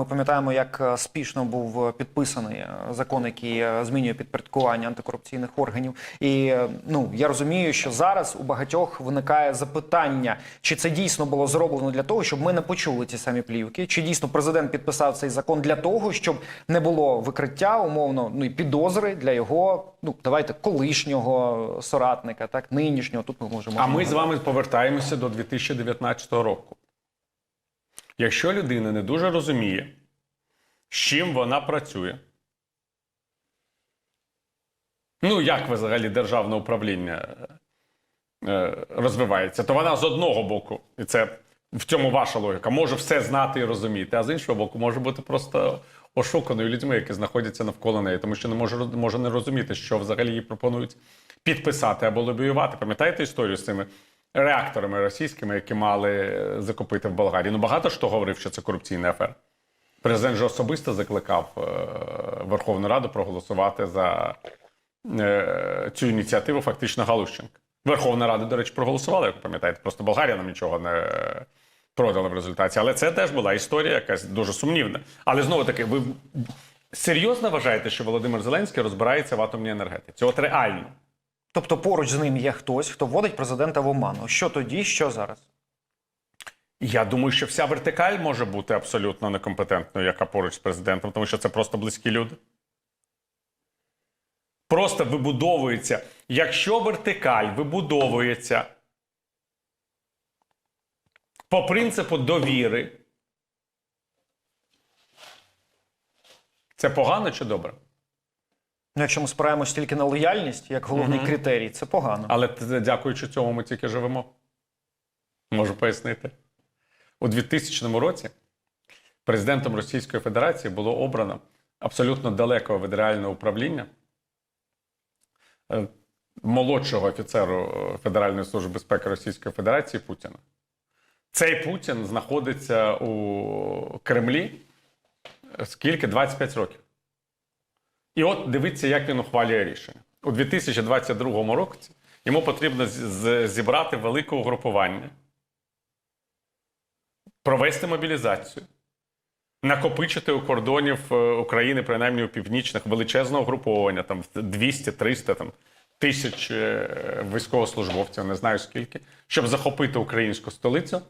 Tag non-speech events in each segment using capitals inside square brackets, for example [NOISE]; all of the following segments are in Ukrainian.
Ми пам'ятаємо, як е, спішно був е, підписаний е, закон, який змінює підпорядкування антикорупційних органів. І ну я розумію, що зараз у багатьох виникає запитання, чи це дійсно було зроблено для того, щоб ми не почули ті самі плівки, чи дійсно президент підписав цей закон для того, щоб не було викриття, умовно, ну і підозри для його, ну давайте колишнього соратника, так нинішнього. Тут ми можемо А ми з вами повертаємося до 2019 року. Якщо людина не дуже розуміє, з чим вона працює, ну як взагалі державне управління е, розвивається, то вона з одного боку, і це в цьому ваша логіка, може все знати і розуміти, а з іншого боку, може бути просто ошуканою людьми, які знаходяться навколо неї, тому що не може, може не розуміти, що взагалі їй пропонують підписати або лобіювати. Пам'ятаєте історію з цими реакторами російськими, які мали е, закупити в Болгарії? Ну багато ж хто говорив, що це корупційний афер. Президент же особисто закликав е, Верховну Раду проголосувати за е, цю ініціативу, фактично Галущенка. Верховна Рада, до речі, проголосувала, як ви пам'ятаєте, просто Болгарія нам нічого не продала в результаті. Але це теж була історія якась дуже сумнівна. Але знову таки, ви серйозно вважаєте, що Володимир Зеленський розбирається в атомній енергетиці? От реально. Тобто поруч з ним є хтось, хто вводить президента в оману. Що тоді, що зараз? Я думаю, що вся вертикаль може бути абсолютно некомпетентною, яка поруч з президентом, тому що це просто близькі люди. Просто вибудовується. Якщо вертикаль вибудовується по принципу довіри, це погано чи добре? Ну, якщо ми спираємось тільки на лояльність як головний критерій, це погано. Але дякуючи цьому ми тільки живемо. Можу пояснити. У 2000 році президентом Російської Федерації було обрано абсолютно далекого від реального управління е, молодшого офіцеру е, Федеральної служби безпеки Російської Федерації Путіна. Цей Путін знаходиться у Кремлі е, скільки? 25 років. І от дивіться, як він ухвалює рішення. У 2022 році йому потрібно зібрати велике угрупування, провести мобілізацію, накопичити у кордонів е, України, принаймні у північних, величезне угруповання, там 200-300 там, тисяч е, військовослужбовців, не знаю скільки, щоб захопити українську столицю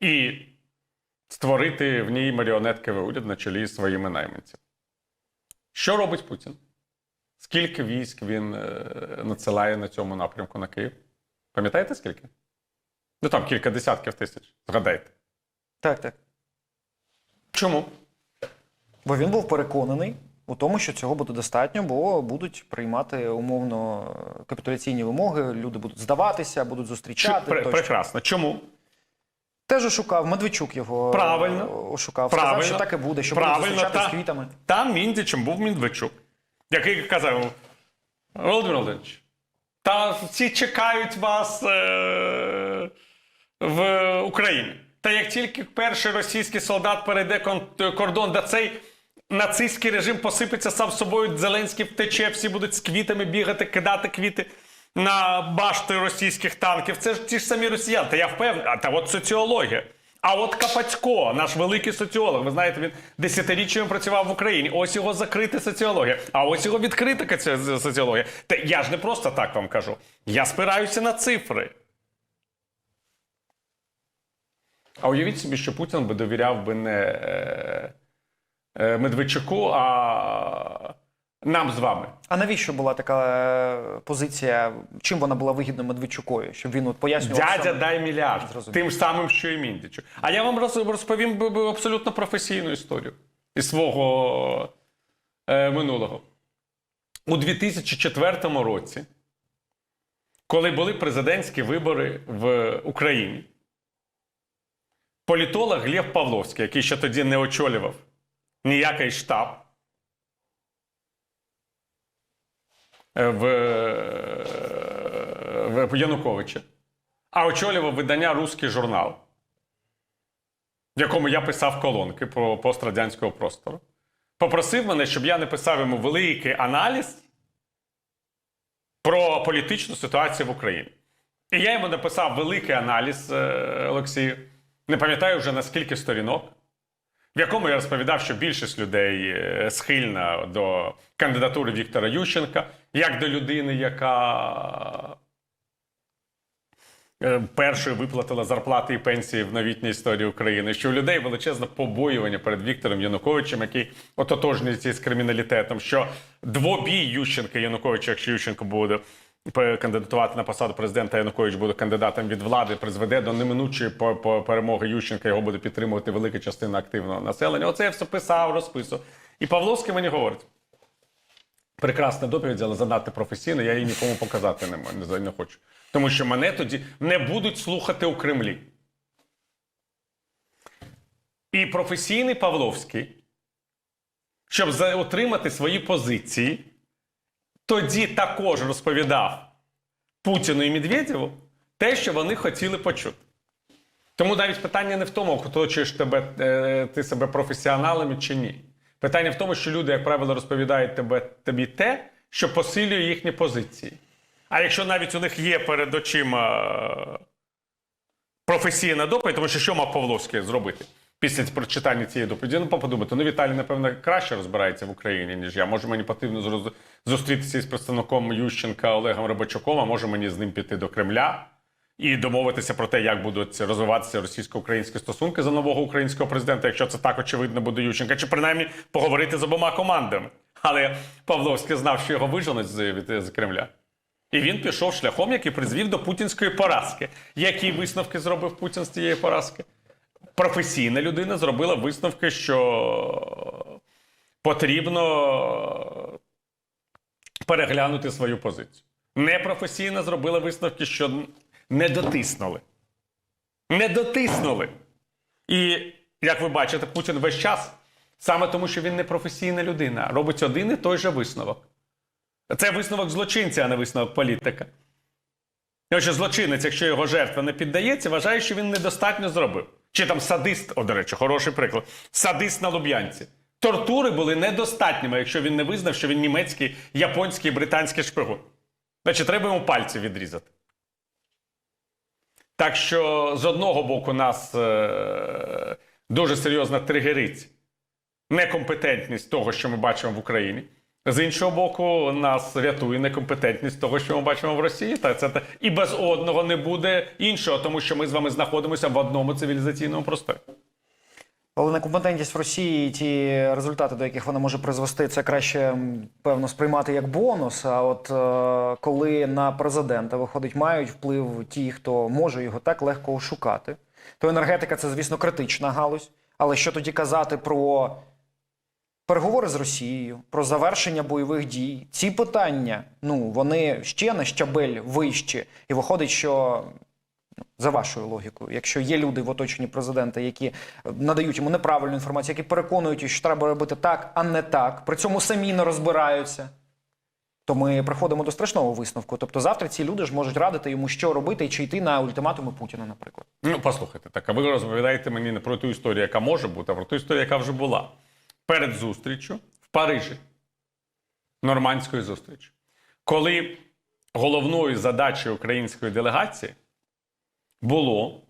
і створити в ній маріонетковий уряд на чолі своїми найманцями. Що робить Путін? Скільки військ він е, надсилає на цьому напрямку на Київ? Пам'ятаєте скільки? Ну там кілька десятків тисяч. Згадайте. Так, так. Чому? Бо він був переконаний у тому, що цього буде достатньо, бо будуть приймати умовно капітуляційні вимоги, люди будуть здаватися, будуть зустрічати. пре- тощо. прекрасно. Чому? Теж ошукав, Медведчук його Правильно. е, ошукав. Правильно. Що так і буде, що Правильно, будуть зустрічати та- з квітами. Там Міндічем був Міндвичук, який казав: Володимир Володимирович, та всі чекають вас е- в Україні. Та як тільки перший російський солдат перейде кордон, да цей нацистський режим посипеться сам собою, Зеленський втече, всі будуть з квітами бігати, кидати квіти на башти російських танків. Це ж ті ж самі росіяни. Та я впевнений, а та от соціологія. А от Капацько, наш великий соціолог, ви знаєте, він десятиріччями працював в Україні. Ось його закрита соціологія, а ось його відкрита соціологія. Та я ж не просто так вам кажу. Я спираюся на цифри. А уявіть собі, що Путін би довіряв би не е, е, Медведчуку, а нам з вами. А навіщо була така е, позиція? Чим вона була вигідна Медведчукові? Щоб він от пояснював Дядя, саме? дай мільярд. Тим самим, що і Міндічу. А я вам розповім абсолютно професійну історію із свого е, минулого. У 2004 році, коли були президентські вибори в Україні, політолог Глеб Павловський, який ще тоді не очолював ніякий штаб, в, е, в Януковича, а очолював видання Руський журнал, в якому я писав колонки про пострадянського простору. Попросив мене, щоб я написав йому великий аналіз про політичну ситуацію в Україні. І я йому написав великий аналіз, е, Олексію. Не пам'ятаю вже на скільки сторінок. В якому я розповідав, що більшість людей е, схильна до кандидатури Віктора Ющенка, як до людини, яка е, першою виплатила зарплати і пенсії в новітній історії України, що у людей величезне побоювання перед Віктором Януковичем, який ототожнюється з криміналітетом, що двобій Ющенка Януковича, якщо Ющенко буде кандидатувати на посаду президента, Янукович буде кандидатом від влади, призведе до неминучої перемоги Ющенка. Його буде підтримувати велика частина активного населення. Оце я все писав, розписував. І Павловський мені говорить. Прекрасна доповідь, але занадто професійна, я її нікому показати не, не хочу. Тому що мене тоді не будуть слухати у Кремлі. І професійний Павловський, щоб отримати свої позиції, тоді також розповідав Путіну і Медведєву те, що вони хотіли почути. Тому навіть питання не в тому, оточуєш тебе, е, ти себе професіоналами чи ні. Питання в тому, що люди, як правило, розповідають тебе, тобі те, що посилює їхні позиції. А якщо навіть у них є перед очима е, професійна доповідь, тому що що мав Павловський зробити після прочитання цієї доповіді? Ну, подумати, ну Віталій, напевно, краще розбирається в Україні, ніж я. Може, мені потрібно зустрітися із представником Ющенка Олегом Рибачуком, а може мені з ним піти до Кремля і домовитися про те, як будуть розвиватися російсько-українські стосунки за нового українського президента, якщо це так очевидно буде Ющенка, чи принаймні поговорити з обома командами. Але Павловський знав, що його виженуть з, з Кремля. І він пішов шляхом, який призвів до путінської поразки. Які висновки зробив Путін з цієї поразки? Професійна людина зробила висновки, що потрібно переглянути свою позицію. Непрофесійна зробила висновки, що не дотиснули. Не дотиснули. І, як ви бачите, Путін весь час, саме тому, що він не професійна людина, робить один і той же висновок. Це висновок злочинця, а не висновок політика. Тому що злочинець, якщо його жертва не піддається, вважає, що він недостатньо зробив. Чи там садист, о, до речі, хороший приклад. Садист на Луб'янці. Тортури були недостатніми, якщо він не визнав, що він німецький, японський, британський шпигун. Значить, треба йому пальці відрізати. Так що з одного боку нас е- дуже серйозно тригерить некомпетентність того, що ми бачимо в Україні. З іншого боку, нас рятує некомпетентність того, що ми бачимо в Росії. Та це і без одного не буде іншого, тому що ми з вами знаходимося в одному цивілізаційному просторі. Але некомпетентність в Росії, і ті результати, до яких вона може призвести, це краще певно сприймати як бонус. А от е, коли на президента виходить, мають вплив ті, хто може його так легко ошукати, то енергетика це, звісно, критична галузь. Але що тоді казати про переговори з Росією, про завершення бойових дій? Ці питання, ну вони ще на щабель вищі, і виходить, що за вашою логікою, якщо є люди в оточенні президента, які надають йому неправильну інформацію, які переконують, що треба робити так, а не так, при цьому самі не розбираються, то ми приходимо до страшного висновку. Тобто завтра ці люди ж можуть радити йому, що робити, і чи йти на ультиматуми Путіна, наприклад. Ну, послухайте, так, а ви розповідаєте мені не про ту історію, яка може бути, а про ту історію, яка вже була. Перед зустрічю в Парижі, нормандської зустрічі, коли головною задачею української делегації було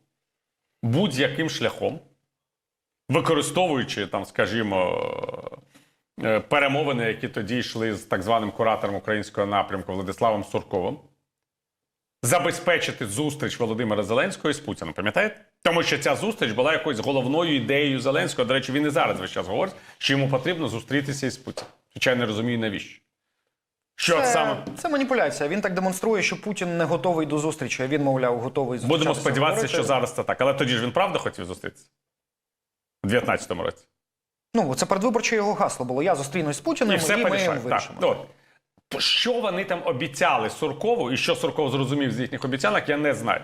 будь-яким шляхом, використовуючи там, скажімо, е, перемовини, які тоді йшли з так званим куратором українського напрямку Владиславом Сурковим, забезпечити зустріч Володимира Зеленського із Путіним. Пам'ятаєте? Тому що ця зустріч була якоюсь головною ідеєю Зеленського. До речі, він і зараз весь час говорить, що йому потрібно зустрітися із Путіним. Хоча я не розумію, навіщо. Що Це, саме це маніпуляція. Він так демонструє, що Путін не готовий до зустрічі. а Він, мовляв, готовий зустрічатися. будемо сподіватися, говорити. що зараз це так. Але тоді ж він правда хотів зустрітися у 19-му році. Ну це передвиборче його гасло було. Я зустрінусь з Путіним І все і ми порішають. Так, вирішимо. от. Що вони там обіцяли Суркову, і що Сурков зрозумів з їхніх обіцянок, я не знаю.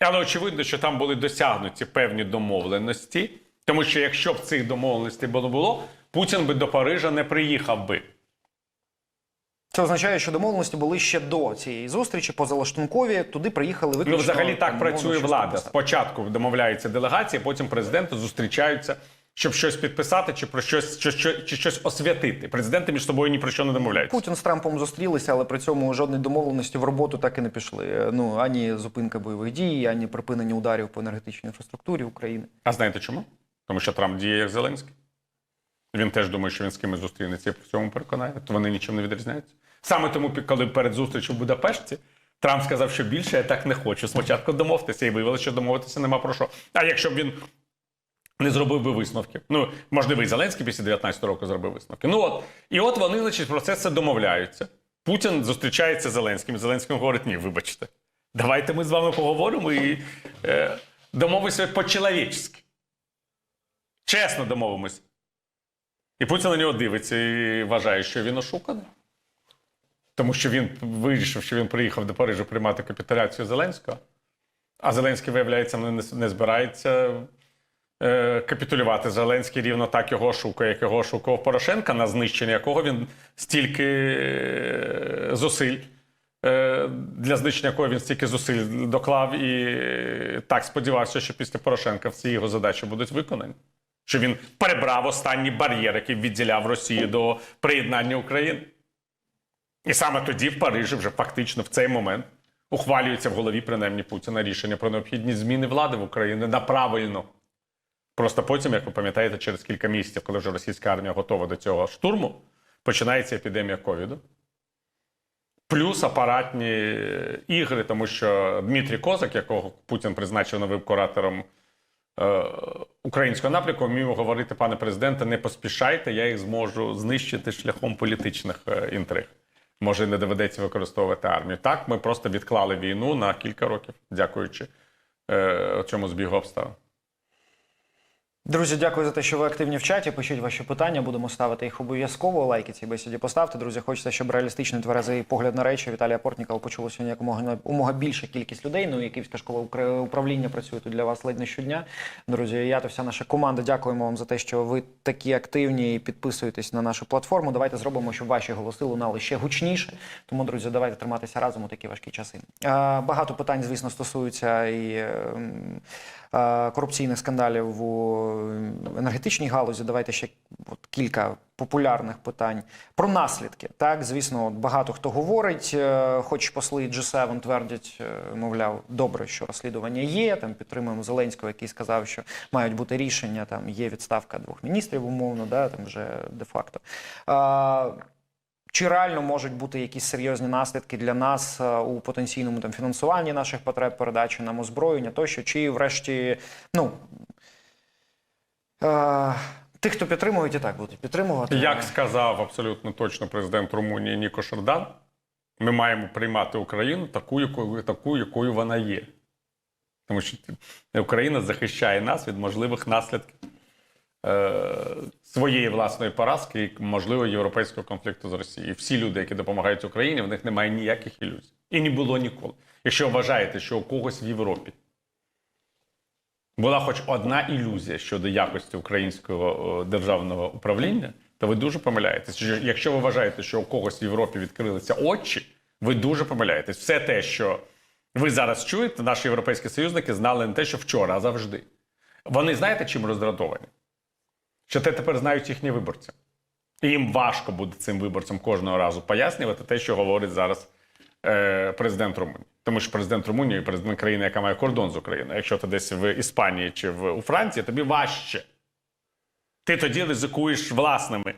Але очевидно, що там були досягнуті певні домовленості, тому що якщо б цих домовленостей було було, Путін би до Парижа не приїхав би. Це означає, що домовленості були ще до цієї зустрічі, позалаштункові. Туди приїхали виключно. Ну, взагалі так працює влада. Спочатку домовляються делегації, потім президенти зустрічаються, щоб щось підписати чи про щось, чи, чи, чи щось освятити. Президенти між собою ні про що не домовляються. Путін з Трампом зустрілися, але при цьому жодної домовленості в роботу так і не пішли. Ну ані зупинка бойових дій, ані припинення ударів по енергетичній інфраструктурі України. А знаєте чому? Тому що Трамп діє як Зеленський. Він теж думає, що він з кимось зустрінеться і в цьому переконає, то вони нічим не відрізняються. Саме тому, коли перед зустрічю в Будапешті, Трамп сказав, що більше я так не хочу. Спочатку домовтеся, і виявилося, що домовитися нема про що. А якщо б він не зробив би висновки. Ну, можливо, і Зеленський після 19 року зробив висновки. Ну от, і от вони, значить, про це все домовляються. Путін зустрічається з Зеленським. Зеленський говорить: ні, вибачте, давайте ми з вами поговоримо і е, домовимося по-чоловічськи. Чесно домовимося. І Путін на нього дивиться і вважає, що він ошуканий. Тому що він вирішив, що він приїхав до Парижу приймати капітуляцію Зеленського. А Зеленський, виявляється, не, не збирається капітулювати. Зеленський рівно так його шукає, як його ошукував Порошенка, на знищення якого він стільки е, зусиль. е, Для знищення якого він стільки зусиль доклав і е, так сподівався, що після Порошенка всі його задачі будуть виконані. Що він перебрав останній бар'єр, який відділяв Росію до приєднання України. І саме тоді в Парижі, вже фактично в цей момент, ухвалюється в голові принаймні Путіна рішення про необхідність зміни влади в Україні на правильну. Просто потім, як ви пам'ятаєте, через кілька місяців, коли вже російська армія готова до цього штурму, починається епідемія ковіду. Плюс апаратні е, ігри, тому що Дмитрій Козак, якого Путін призначив новим куратором е, українського напрямку, вмів говорити, пане президенте, не поспішайте, я їх зможу знищити шляхом політичних е, інтриг. Може, не доведеться використовувати армію. Так, ми просто відклали війну на кілька років, дякуючи е, цьому збігу обставин. Друзі, дякую за те, що ви активні в чаті. Пишіть ваші питання, будемо ставити їх обов'язково. Лайки цій бесіді поставте. Друзі, хочеться, щоб реалістичний тверезий погляд на речі Віталія Портнікова почуло сьогодні якомога умога більша кількість людей. Ну і Київська школа управління працює тут для вас ледь не щодня. Друзі, я та вся наша команда. Дякуємо вам за те, що ви такі активні і підписуєтесь на нашу платформу. Давайте зробимо, щоб ваші голоси лунали ще гучніше. Тому, друзі, давайте триматися разом у такі важкі часи. Багато питань, звісно, стосуються і. Е, корупційних скандалів у енергетичній галузі. Давайте ще от кілька популярних питань про наслідки. Так, звісно, от багато хто говорить, е, хоч посли G7 твердять, е, мовляв, добре, що розслідування є. Там підтримуємо Зеленського, який сказав, що мають бути рішення. Там є відставка двох міністрів, умовно, да, там вже де-факто. А, чи реально можуть бути якісь серйозні наслідки для нас е, у потенційному там фінансуванні наших потреб, передачі нам озброєння тощо, чи врешті, ну е, тих, хто підтримують, і так будуть підтримувати. Як сказав абсолютно точно президент Румунії Ніко Шердан, ми маємо приймати Україну таку, якою, таку, якою вона є. Тому що Україна захищає нас від можливих наслідків своєї власної поразки і можливо європейського конфлікту з Росією. Всі люди, які допомагають Україні, в них немає ніяких ілюзій. І не було ніколи. Якщо вважаєте, що у когось в Європі була хоч одна ілюзія щодо якості українського державного управління, то ви дуже помиляєтесь. Якщо ви вважаєте, що у когось в Європі відкрилися очі, ви дуже помиляєтесь. Все те, що ви зараз чуєте, наші європейські союзники знали не те, що вчора, а завжди. Вони знаєте, чим роздратовані? Що те тепер знають їхні виборці. І їм важко буде цим виборцям кожного разу пояснювати те, що говорить зараз е, президент Румунії. Тому що президент Румунії, президент країни, яка має кордон з Україною. Якщо ти десь в Іспанії чи в, у Франції, тобі важче. Ти тоді ризикуєш власними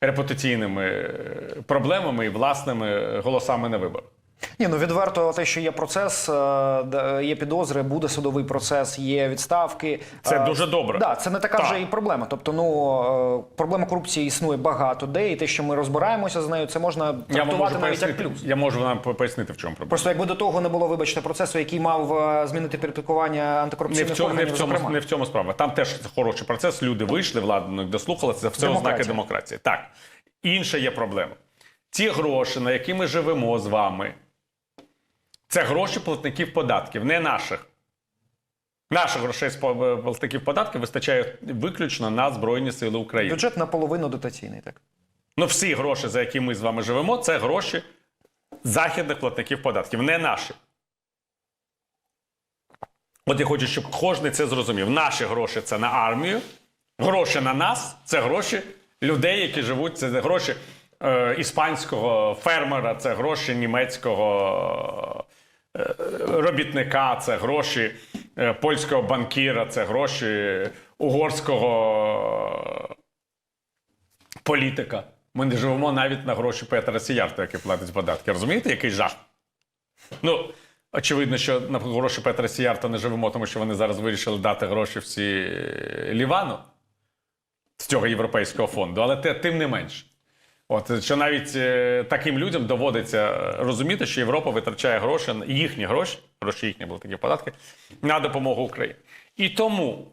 репутаційними е, проблемами і власними голосами на виборах. Ні, ну відверто те, що є процес, е, є підозри, буде судовий процес, є відставки. Це Е, дуже добре. Да, це не така Так. вже і проблема. Тобто, ну е, проблема корупції існує багато де, і те, що ми розбираємося з нею, це можна трактувати навіть як плюс. я можу вам пояснити, в чому проблема. Просто якби до того не було, вибачте, процесу, який мав е, змінити підпорядкування Не в, цьому, не, в цьому, зокрема. не в цьому справа. Там теж хороший процес. Люди вийшли, влада них дослухалася. Це все Демократія. ознаки демократії. Так. Інша є проблема. Ті гроші, на які ми живемо з вами, це гроші платників податків, не наших. Наших грошей з платників податків вистачає виключно на Збройні Сили України. Бюджет наполовину дотаційний, так. Ну, всі гроші, за які ми з вами живемо, це гроші західних платників податків, не наші. От я хочу, щоб кожен це зрозумів. Наші гроші це на армію, гроші на нас це гроші людей, які живуть, це гроші е, іспанського фермера, це гроші німецького робітника, це гроші е, польського банкіра, це гроші угорського політика. Ми не живемо навіть на гроші Петра Сіярта, який платить податки. Розумієте, який жах? Ну, очевидно, що на гроші Петра Сіярта не живемо, тому що вони зараз вирішили дати гроші всі е, Лівану з цього європейського фонду, але те, тим не менше. От що навіть е, таким людям доводиться е, розуміти, що Європа витрачає гроші, їхні гроші, гроші їхні були такі податки, на допомогу Україні. І тому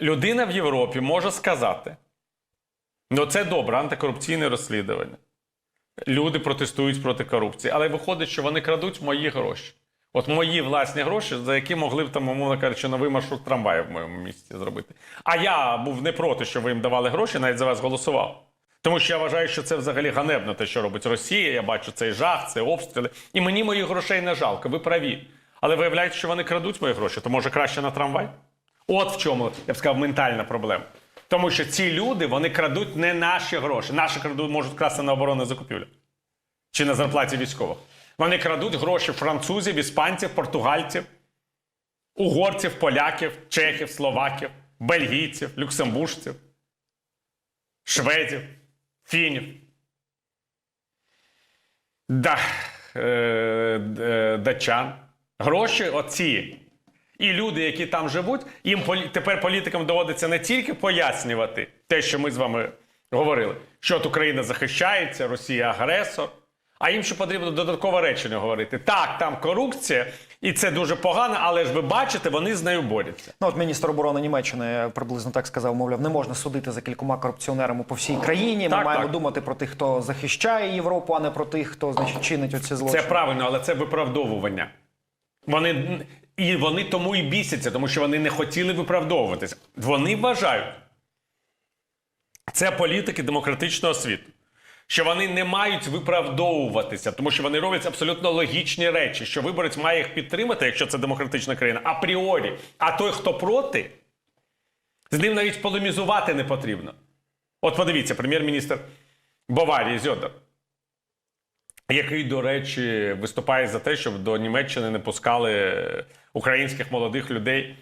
людина в Європі може сказати: ну це добре, антикорупційне розслідування. Люди протестують проти корупції, але виходить, що вони крадуть мої гроші. От мої власні гроші, за які могли б там, умовно кажучи, новий маршрут трамваю в моєму місті зробити. А я був не проти, що ви їм давали гроші, навіть за вас голосував. Тому що я вважаю, що це взагалі ганебно, те, що робить Росія. Я бачу цей жах, це обстріли. І мені моїх грошей не жалко, ви праві. Але виявляється, що вони крадуть мої гроші, то може краще на трамвай? От в чому, я б сказав, ментальна проблема. Тому що ці люди вони крадуть не наші гроші. Наші крадуть можуть красти на оборонну закупівлю чи на зарплаті військових. Вони крадуть гроші французів, іспанців, португальців, угорців, поляків, чехів, словаків, бельгійців, люксембуржців, шведів, фінів. Да, е, е, датчан. Гроші оці. І люди, які там живуть, їм тепер політикам доводиться не тільки пояснювати те, що ми з вами говорили, що от Україна захищається, Росія агресор, а їм ще потрібно додаткове речення говорити. Так, там корупція, і це дуже погано, але ж ви бачите, вони з нею борються. Ну, от міністр оборони Німеччини приблизно так сказав, мовляв, не можна судити за кількома корупціонерами по всій країні. Ми Так, маємо так. думати про тих, хто захищає Європу, а не про тих, хто значить чинить оці злочини. Це правильно, але це виправдовування. Вони, і вони тому і бісяться, тому що вони не хотіли виправдовуватися. Вони вважають, це політики демократичного світу, що вони не мають виправдовуватися, тому що вони роблять абсолютно логічні речі, що виборець має їх підтримати, якщо це демократична країна, апріорі. А той, хто проти, з ним навіть полемізувати не потрібно. От подивіться, прем'єр-міністр Баварії Зьодер який, до речі, виступає за те, щоб до Німеччини не пускали українських молодих людей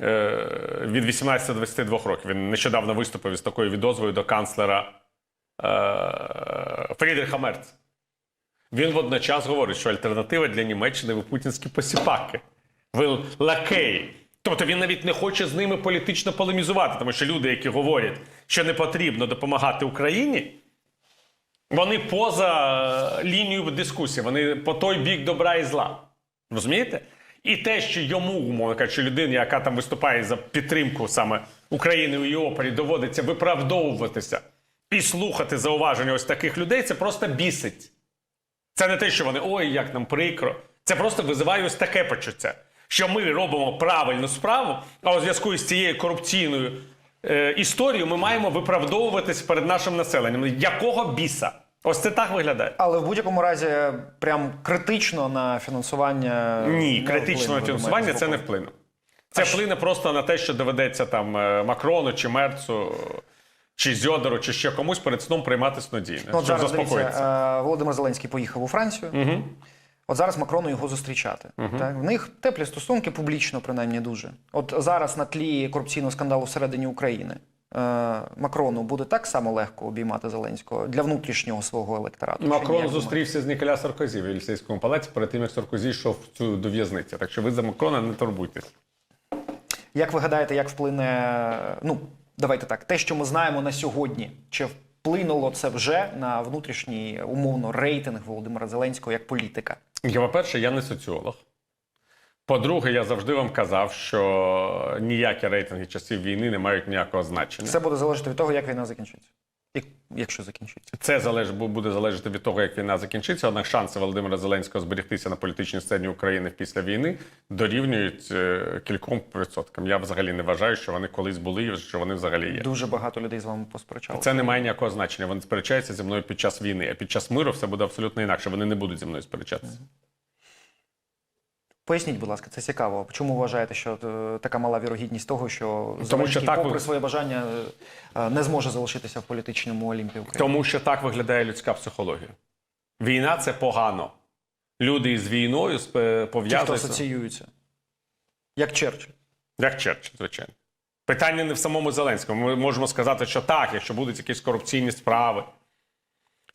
е, від 18 до 22 років. Він нещодавно виступив із такою відозвою до канцлера е, Фрідріха Мерца. Він водночас говорить, що альтернатива для Німеччини ви путінські посіпаки. Ви лакеї. Тобто він навіть не хоче з ними політично полемізувати, тому що люди, які говорять, що не потрібно допомагати Україні, вони поза лінією дискусії, вони по той бік добра і зла. Розумієте? І те, що йому, умовно кажучи, людині, яка там виступає за підтримку саме України у її опері, доводиться виправдовуватися і слухати зауваження ось таких людей, це просто бісить. Це не те, що вони ой, як нам прикро. Це просто визиває ось таке почуття, що ми робимо правильну справу, а у зв'язку з цією корупційною е, історією ми маємо виправдовуватись перед нашим населенням. Якого біса? Ось це так виглядає. Але в будь-якому разі, прям критично на фінансування Ні, не критичне вплине, ви фінансування думаєте, це не вплине. Це вплине просто на те, що доведеться там е, Макрону чи Мерцу. Чи Зьодору, чи ще комусь перед сном приймати снодійне, Ну, щоб зараз заспокоїтися. дивіться, е, Володимир Зеленський поїхав у Францію. Угу. От зараз Макрону його зустрічати. Так? В них теплі стосунки, публічно, принаймні дуже. От зараз на тлі корупційного скандалу всередині України е, Макрону буде так само легко обіймати Зеленського для внутрішнього свого електорату. Макрон зустрівся з Ніколя Саркозі в Єлісейському палаці перед тим, як Саркозі йшов в цю до в'язниці. Так що ви за Макрона не турбуйтесь. Як ви гадаєте, як вплине, ну, давайте так, те, що ми знаємо на сьогодні, чи вплинуло це вже на внутрішній, умовно, рейтинг Володимира Зеленського як політика? Я, по-перше, я не соціолог. По-друге, я завжди вам казав, що ніякі рейтинги часів війни не мають ніякого значення. Все буде залежати від того, як війна закінчиться. Якщо закінчиться. Це залеж, бу- буде залежати від того, як війна закінчиться. Однак шанси Володимира Зеленського зберегтися на політичній сцені України після війни дорівнюють е, кільком відсоткам. Я взагалі не вважаю, що вони колись були і що вони взагалі є. Дуже багато людей з вами посперечалися. Це не має ніякого значення. Вони сперечаються зі мною під час війни, а під час миру все буде абсолютно інакше. Вони не будуть зі мною сперечатися. Поясніть, будь ласка, це цікаво. Чому вважаєте, що е, така мала вірогідність того, що Зеленський, так попри своє бажання, е, не зможе залишитися в політичному Олімпі України? Тому що так виглядає людська психологія. Війна це погано. люди із війною спе- Ті, хто пов'язуються. асоціюються. Як Черчилль. Як Черчилль, звичайно. Питання не в самому Зеленському. Ми можемо сказати, що так, якщо будуть якісь корупційні справи,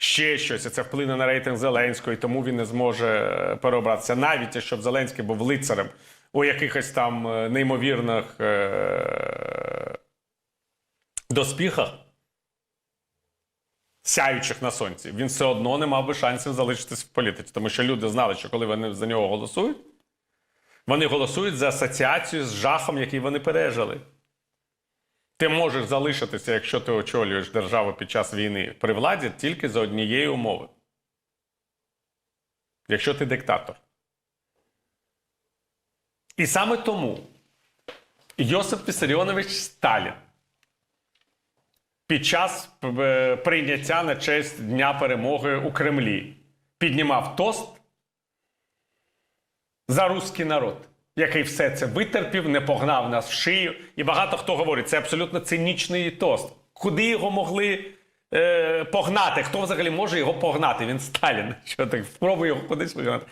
ще щось, це вплине на рейтинг Зеленського, і тому він не зможе е, переобратися. Навіть якщо б Зеленський був лицарем у якихось там е, неймовірних е- доспіхах, сяючих на сонці, він все одно не мав би шансів залишитись в політиці. Тому що люди знали, що коли вони за нього голосують, вони голосують за асоціацію з жахом, який вони пережили. Ти можеш залишитися, якщо ти очолюєш державу під час війни при владі, тільки за однієї умови. Якщо ти диктатор. І саме тому Йосип Вісаріонович Сталін під час е, прийняття на честь Дня перемоги у Кремлі піднімав тост за руський народ, який все це витерпів, не погнав нас в шию. І багато хто говорить, це абсолютно цинічний тост. Куди його могли е, погнати? Хто взагалі може його погнати? Він Сталін. [LAUGHS] Що так спробуй його кудись вигнати.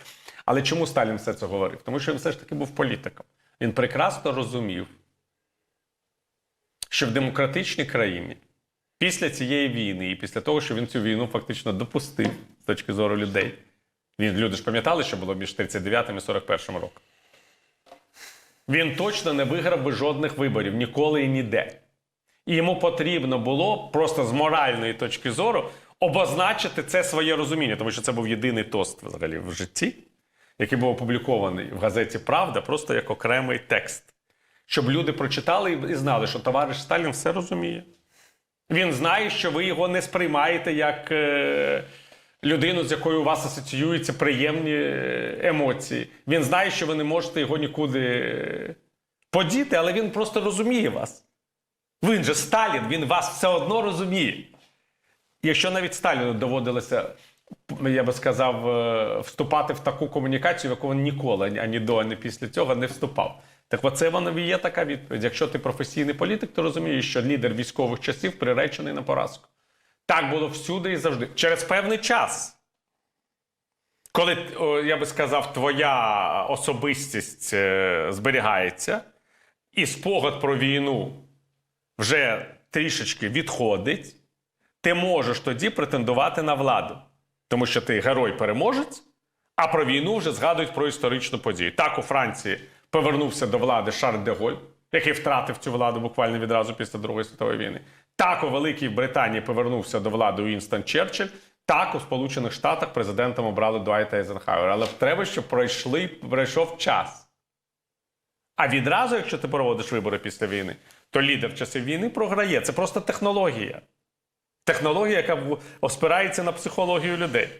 Але чому Сталін все це говорив? Тому що він все ж таки був політиком. Він прекрасно розумів, що в демократичній країні після цієї війни і після того, що він цю війну фактично допустив з точки зору людей. Люди ж пам'ятали, що було між 39 і 41 роком. Він точно не виграв би жодних виборів ніколи і ніде. І йому потрібно було просто з моральної точки зору обозначити це своє розуміння, тому що це був єдиний тост взагалі в житті, який був опублікований в газеті Правда просто як окремий текст. Щоб люди прочитали і знали, що товариш Сталін все розуміє. Він знає, що ви його не сприймаєте як е, людину, з якою у вас асоціюються приємні е, емоції. Він знає, що ви не можете його нікуди е, подіти, але він просто розуміє вас. Він же Сталін, він вас все одно розуміє. Якщо навіть Сталіну доводилося, я би сказав, е, вступати в таку комунікацію, в яку він ніколи ані до, ані після цього не вступав. Так оце воно і є така відповідь. Якщо ти професійний політик, то розумієш, що лідер військових часів приречений на поразку. Так було всюди і завжди. Через певний час. Коли, я би сказав, твоя особистість е, зберігається, і спогад про війну вже трішечки відходить, ти можеш тоді претендувати на владу. Тому що ти герой-переможець, а про війну вже згадують про історичну подію. Так у Франції повернувся до влади Шарль де Голь, який втратив цю владу буквально відразу після Другої світової війни. Так у Великій Британії повернувся до влади Уінстон Черчилль. Так у Сполучених Штатах президентом обрали Дуайта Ейзенхауера. Але треба, щоб пройшли, пройшов час. А відразу, якщо ти проводиш вибори після війни, то лідер в часи війни програє. Це просто технологія. Технологія, яка оспирається на психологію людей.